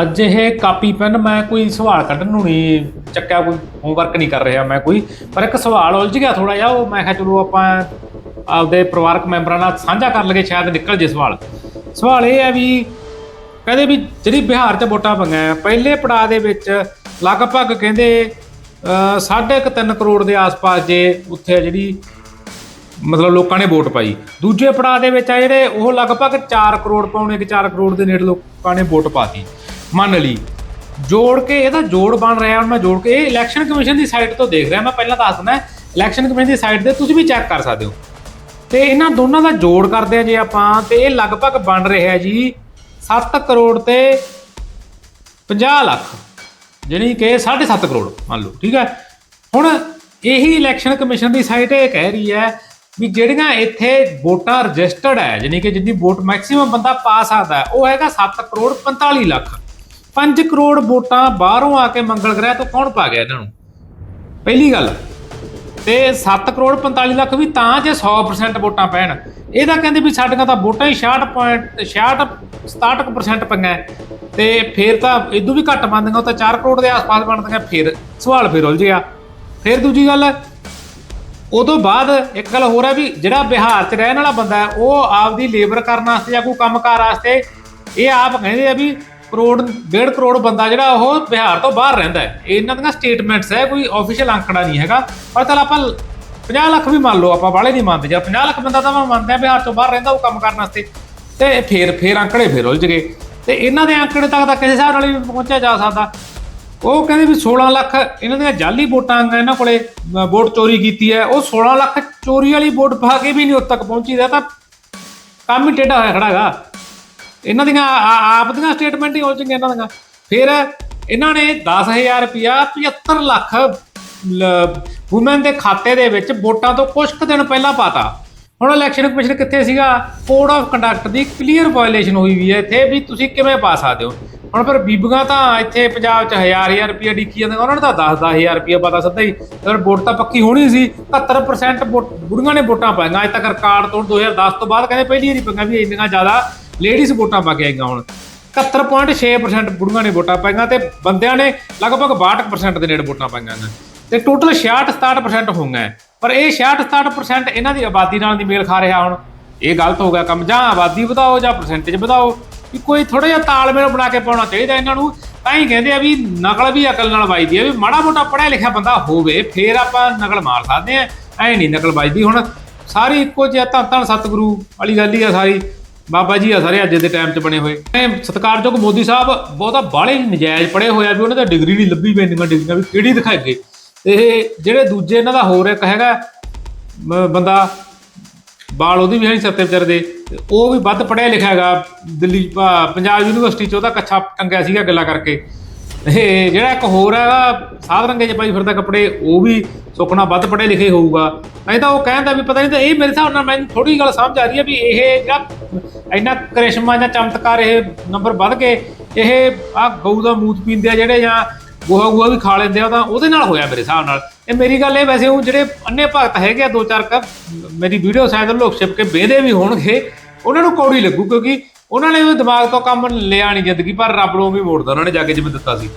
ਅੱਜ ਇਹ copy pen ਮੈਂ ਕੋਈ ਸਵਾਲ ਕੱਢਣ ਨੂੰ ਨਹੀਂ ਚੱਕਿਆ ਕੋਈ ਹੋਮਵਰਕ ਨਹੀਂ ਕਰ ਰਿਹਾ ਮੈਂ ਕੋਈ। ਪਰ ਇੱਕ ਸਵਾਲ ਉਲਝ ਗਿਆ ਥੋੜਾ ਜਿਹਾ ਉਹ ਮੈਂ ਕਿਹਾ ਚਲੋ ਆਪਾਂ ਆਪਦੇ ਪਰਿਵਾਰਕ ਮੈਂਬਰਾਂ ਨਾਲ ਸਾਂਝਾ ਕਰ ਲਈਏ ਸ਼ਾਇਦ ਨਿਕਲ ਜੇ ਸਵਾਲ। ਸਵਾਲ ਇਹ ਹੈ ਵੀ ਕਹਿੰਦੇ ਵੀ ਜਿਹੜੀ ਬਿਹਾਰ 'ਚ ਵੋਟਾਂ ਪਈਆਂ ਪਹਿਲੇ ਪੜਾਅ ਦੇ ਵਿੱਚ ਲਗਭਗ ਕਹਿੰਦੇ ਅ, ਸਾਢੇ ਕੁ ਤਿੰਨ ਕਰੋੜ ਦੇ ਆਸ-ਪਾਸ ਜੇ ਉੱਥੇ ਜਿਹੜੀ ਮਤਲਬ ਲੋਕਾਂ ਨੇ ਵੋਟ ਪਾਈ। ਦੂਜੇ ਪੜਾਅ ਦੇ ਵਿੱਚ ਆ ਜਿਹੜੇ ਉਹ ਲਗਭਗ 4 ਕਰੋੜ ਪਾਉਣੇ ਕਿ 4 ਕਰੋੜ ਦੇ ਨੇੜੇ ਲੋਕਾਂ ਨੇ ਵੋਟ ਪਾਤੀ। ਮੰਨ ਲਈ। ਜੋੜ ਕੇ ਇਹਦਾ ਜੋੜ ਬਣ ਰਿਹਾ ਹੁਣ ਮੈਂ ਜੋੜ ਕੇ। ਇਹ ਇਲੈਕਸ਼ਨ ਕਮਿਸ਼ਨ ਦੀ ਸਾਈਟ ਤੋਂ ਦੇਖ ਰਿਹਾ। ਮੈਂ ਪਹਿਲਾਂ ਦੱਸ ਦਿੰਦਾ ਇਲੈਕਸ਼ਨ ਕਮਿਸ਼ਨ ਦੀ ਸਾਈਟ ਤੇ ਤੁਸੀਂ ਵੀ ਚੈੱਕ ਕਰ ਸਕਦੇ ਹੋ। ਤੇ ਇਹਨਾਂ ਦੋਨਾਂ ਦਾ ਜੋੜ ਕਰਦੇ ਆ ਜੇ ਆਪਾਂ। ਤੇ ਇਹ ਲਗਭਗ ਬਣ ਰਿਹਾ ਜੀ 7 ਕਰੋੜ ਤੇ 50 ਲੱਖ। ਜਾਣੀ ਕਿ 7.5 ਕਰੋੜ, ਮੰਨ ਲਓ, ਠੀਕ ਹੈ? ਹੁਣ ਇਹੀ ਇਲੈਕਸ਼ਨ ਕਮਿਸ਼ਨ ਦੀ ਸਾਈਟ ਇਹ ਕਹਿ ਰਹੀ ਹੈ ਵੀ ਜਿਹੜੀਆਂ ਇੱਥੇ ਵੋਟਾਂ ਰਜਿਸਟਰਡ ਹੈ, ਜਾਣੀ ਕਿ ਜਿੰਨੀ ਵੋਟ ਮੈਕਸਿਮਮ ਬੰਦਾ ਪਾ ਸਕਦਾ ਉਹ ਹੈਗਾ 7 ਕਰੋੜ 45 ਲੱਖ। 5 ਕਰੋੜ ਵੋਟਾਂ ਬਾਹਰੋਂ ਆ ਕੇ ਮੰਗਲ ਗ੍ਰਹਿ ਤੋਂ ਕੌਣ ਪਾ ਗਿਆ ਇਹਨਾਂ ਨੂੰ? ਪਹਿਲੀ ਗੱਲ, ਤੇ 7 ਕਰੋੜ 45 ਲੱਖ ਵੀ ਤਾਂ ਜੇ 100% ਵੋਟਾਂ ਪੈਣ। ਇਹਦਾ ਕਹਿੰਦੇ ਵੀ ਸਾਡੀਆਂ ਤਾਂ ਵੋਟਾਂ ਹੀ 66 66 67% ਪਈਆਂ। ਹੈ। ਤੇ ਫੇਰ ਤਾਂ ਇਦੋਂ ਵੀ ਘੱਟ ਬਣਦੀਆਂ, ਉਹ ਤਾਂ 4 ਕਰੋੜ ਦੇ ਆਸ-ਪਾਸ ਬਣਦੀਆਂ, ਫੇਰ ਸਵਾਲ ਫੇਰ ਉਲਝ ਗਿਆ। ਫੇਰ ਦੂਜੀ ਗੱਲ ਉਹ ਤੋਂ ਬਾਅਦ ਇੱਕ ਗੱਲ ਹੋਰ ਹੈ ਵੀ ਜਿਹੜਾ ਬਿਹਾਰ 'ਚ ਰਹਿਣ ਵਾਲਾ ਬੰਦਾ ਹੈ, ਉਹ ਆਪਦੀ ਲੇਬਰ ਕਰਨ ਵਾਸਤੇ ਜਾਂ ਕੋਈ ਕੰਮਕਾਰ ਵਾਸਤੇ, ਇਹ ਆਪ ਕਹਿੰਦੇ ਆ ਵੀ ਕਰੋੜ, ਡੇਢ ਕਰੋੜ ਬੰਦਾ ਜਿਹੜਾ ਉਹ ਬਿਹਾਰ ਤੋਂ ਬਾਹਰ ਰਹਿੰਦਾ ਹੈ। ਇਹਨਾਂ ਦੀਆਂ ਸਟੇਟਮੈਂਟਸ ਹੈ, ਕੋਈ ਆਫੀਸ਼ੀਅਲ ਅੰਕੜਾ ਨਹੀਂ ਹੈਗਾ। ਪਰ ਚਲ ਆਪਾਂ 50 ਲੱਖ ਵੀ ਮੰਨ ਲਓ, ਆਪਾਂ ਬਾਹਲੇ ਨਹੀਂ ਮੰਨਦੇ। ਜੇ 50 ਲੱਖ ਬੰਦਾ ਤਾਂ ਮੈਂ ਮੰਨਦਾ ਬਿਹਾਰ ਤੋਂ ਬਾਹਰ ਰਹਿੰਦਾ, ਉਹ ਕੰਮ ਕਰਨ ਵਾਸਤੇ। ਤੇ ਫੇਰ ਫੇਰ ਅੰਕੜੇ ਫੇਰ ਉਲਝ ਗਏ। ਤੇ ਇਹਨਾਂ ਦੇ ਅੰਕੜੇ ਤੱਕ ਤਾਂ ਕਿਸੇ ਹਿਸਾਬ ਨਾਲ ਵੀ ਪਹੁੰਚਿਆ ਜਾ ਸਕਦਾ। ਉਹ ਕਹਿੰਦੇ ਵੀ 16 ਲੱਖ, ਇਹਨਾਂ ਦੀਆਂ ਜਾਲੀ ਵੋਟਾਂ ਆ ਇਹਨਾਂ ਕੋਲੇ ਵੋਟ ਚੋਰੀ ਕੀਤੀ ਹੈ। ਉਹ 16 ਲੱਖ ਚੋਰੀ ਵਾਲੀ ਵੋਟ ਪਾ ਕੇ ਵੀ ਨਹੀਂ ਉੱਥੇ ਤੱਕ ਪਹੁੰਚੀ। ਦਾ ਤਾਂ ਕੰਮ ਹੀ ਟੇਢਾ ਹੋਇਆ ਖੜਾਗਾ ਇਹਨਾਂ ਦੀਆਂ ਆਪ ਦੀਆਂ ਸਟੇਟਮੈਂਟ ਹੀ ਹੋ ਚੁੱਕੀਆਂ ਇਹਨਾਂ ਦੀਆਂ। ਫਿਰ ਇਹਨਾਂ ਨੇ 10000 ਰੁਪਿਆ 75 ਲੱਖ ਵੂਮਨ ਦੇ ਖਾਤੇ ਦੇ ਵਿੱਚ ਵੋਟਾਂ ਤੋਂ ਕੁਝ ਕੁ ਦਿਨ ਪਹਿਲਾਂ ਪਾਤਾ। ਹੁਣ ਇਲੈਕਸ਼ਨ ਕਮਿਸ਼ਨ ਕਿੱਥੇ ਸੀਗਾ? ਕੋਡ ਆਫ ਕੰਡਕਟ ਦੀ ਕਲੀਅਰ ਵਾਇਓਲੇਸ਼ਨ ਹੋਈ ਵੀ ਹੈ ਇੱਥੇ ਵੀ ਤੁਸੀਂ ਕਿਵੇਂ ਪਾ ਸਕਦੇ ਹੋ? ਹੁਣ ਪਰ ਬੀਬੀਆਂ ਤਾਂ ਇੱਥੇ ਪੰਜਾਬ 'ਚ ਹਜ਼ਾਰ ਹਜ਼ਾਰ ਰੁਪਿਆ ਡਿੱਕੀ ਜਾਂਦੇ ਉਹਨਾਂ ਨੇ ਤਾਂ 10 10000 ਰੁਪਿਆ ਪਤਾ ਸਿੱਧਾ ਹੀ। ਫਿਰ ਵੋਟ ਤਾਂ ਪੱਕੀ ਹੋਣੀ ਸੀ 71% ਵੋਟ- ਬੁੜੀਆਂ ਨੇ ਵੋਟਾਂ ਪਾਈਆਂ। ਅੱਜ ਤੱਕ ਰਿਕਾਰਡ ਤੋੜ 2010 ਤੋਂ ਬਾਅਦ ਕਹਿੰਦੇ ਪਹਿਲੀ ਵਾਰੀ ਪਈਆਂ ਵੀ ਇੰਨੀਆਂ ਜ਼ਿਆਦਾ ਲੇਡੀਜ਼ ਵੋਟਾਂ ਪਾ ਕੇ ਆਈਆਂ ਹੁਣ। 71.6% ਬੁੜੀਆਂ ਨੇ ਵੋਟਾਂ ਪਾਈਆਂ ਤੇ ਬੰਦਿਆਂ ਨੇ ਲਗਭਗ 62% ਦੇ ਨੇੜੇ ਵੋਟਾਂ ਪਾਈਆਂ ਨੇ। ਤੇ ਟੋਟਲ 66-67% ਹੋਊਗਾ ਪਰ ਇਹ 66-67% ਇਹਨਾਂ ਦੀ ਆਬਾਦੀ ਨਾਲ ਦੀ ਮੇਲ ਖਾ ਰਿਹਾ ਹੁਣ। ਇਹ ਗਲਤ ਹੋ ਗਿਆ ਕੰਮ, ਜਾਂ ਆਬਾਦੀ ਵਧਾਓ ਜਾਂ ਪਰਸੈਂਟੇਜ ਵਧਾਓ। ਵੀ ਕੋਈ ਥੋੜਾ ਜਿਹਾ ਤਾਲਮੇਲ ਬਣਾ ਕੇ ਪਾਉਣਾ ਚਾਹੀਦਾ ਇਹਨਾਂ ਨੂੰ। ਤਾਂ ਹੀ ਕਹਿੰਦੇ ਆ ਵੀ ਨਕਲ ਵੀ ਅਕਲ ਨਾਲ ਵੱਜਦੀ ਆ। ਵੀ ਮਾੜਾ ਮੋਟਾ ਪੜਿਆ ਲਿਖਿਆ ਬੰਦਾ ਹੋਵੇ, ਫੇਰ ਆਪਾਂ ਨਕਲ ਮਾਰ ਸਕਦੇ ਆ। ਐ ਨਹੀਂ ਨਕਲ ਵੱਜਦੀ ਹੁਣ। ਸਾਰੀ ਇੱਕੋ ਜਿਹਾ ਤਾਂ ਤਾਂ ਸਤਿਗੁਰੂ, ਵਾਲੀ ਗੱਲ ਹੀ ਆ ਸਾਰੀ। ਬਾਬਾ ਜੀ ਆ ਸਾਰੇ ਅੱਜ ਦੇ ਟਾਈਮ 'ਚ ਬਣੇ ਹੋਏ। ਐ ਸਤਿਕਾਰਯੋਗ ਮੋਦੀ ਸਾਹਿਬ, ਬਹੁਤਾ ਬਾਹਲੇ ਨਜਾਇਜ਼ ਪੜੇ ਹੋਇਆ ਵੀ ਉਹਨਾਂ ਦਾ ਡਿਗਰੀ ਨਹੀਂ ਲੱਭੀ ਪੈਂਦੀਆਂ ਡਿਗਰੀਆਂ ਵੀ ਕਿਹੜੀ ਦਿਖਾਏਗੇ ਇਹ ਜਿਹੜੇ ਦੂਜੇ ਇਹਨਾਂ ਦਾ ਹੋਰ ਇੱਕ ਹੈਗਾ ਬੰਦਾ ਬਾਲ ਉਹਦੀ ਵੀ ਹੈ ਨਹੀਂ ਸੱਤੇ ਵਿਚਾਰੇ ਦੇ ਉਹ ਵੀ ਵੱਧ ਪੜਿਆ ਲਿਖਿਆ ਹੈਗਾ, ਦਿੱਲੀ ਪੰਜਾਬ ਯੂਨੀਵਰਸਿਟੀ ਚ ਉਹਦਾ ਕੱਛਾ ਟੰਗਿਆ ਸੀਗਾ ਗੱਲਾਂ ਕਰਕੇ। ਇਹ ਜਿਹੜਾ ਇੱਕ ਹੋਰ ਹੈਗਾ, ਸਾਧ ਰੰਗੇ ਚ ਪਾਈ ਫਿਰਦਾ ਕੱਪੜੇ, ਉਹ ਵੀ ਸੁਖਣਾ ਵੱਧ ਪੜਿਆ ਲਿਖੇ ਹੋਊਗਾ। ਨਹੀਂ ਤਾਂ ਉਹ ਕਹਿੰਦਾ ਵੀ ਪਤਾ ਨਹੀਂ ਤਾਂ ਇਹ ਮੇਰੇ ਹਿਸਾਬ ਨਾਲ ਮੈਨੂੰ ਥੋੜੀ ਗੱਲ ਸਮਝ ਆ ਰਹੀ ਹੈ ਵੀ ਇਹ ਜਿਹੜਾ ਇੰਨਾ ਕਰਿਸ਼ਮਾ ਜਾਂ ਚਮਤਕਾਰ ਇਹ ਨੰਬਰ ਵੱਧ ਕੇ ਇਹ ਆ ਗਊ ਦਾ ਮੂਤ ਪੀਂਦੇ ਆ ਜਿਹੜੇ ਜਾਂ ਗੋਹਾ ਗੋਹਾ ਵੀ ਖਾ ਲੈਂਦੇ ਆ ਤਾਂ ਉਹਦੇ ਨਾਲ ਹੋਇਆ ਮੇਰੇ ਹਿਸਾਬ ਨਾਲ। ਇਹ ਮੇਰੀ ਗੱਲ ਇਹ ਵੈਸੇ ਉਹ ਜਿਹੜੇ ਅੰਨੇ ਭਗਤ ਹੈਗੇ ਆ, ਦੋ ਚਾਰ ਕ, ਮੇਰੀ ਵੀਡੀਓ ਸ਼ਾਇਦ ਲੋਕ ਛਿਪ ਕੇ ਵੇਦੇ ਵੀ ਹੋਣਗੇ, ਉਹਨਾਂ ਨੂੰ ਕੌੜੀ ਲੱਗੂ ਕਿਉਂਕਿ ਉਹਨਾਂ ਨੇ ਵੀ ਦਿਮਾਗ ਤੋਂ ਕੰਮ ਲਿਆ ਨਹੀਂ ਜ਼ਿੰਦਗੀ, ਪਰ ਰੱਬ ਨੂੰ ਵੀ ਮੋੜਦਾ, ਉਹਨਾਂ ਨੇ ਜਾ ਕੇ ਜਿਵੇਂ ਦਿੱਤਾ ਸੀ।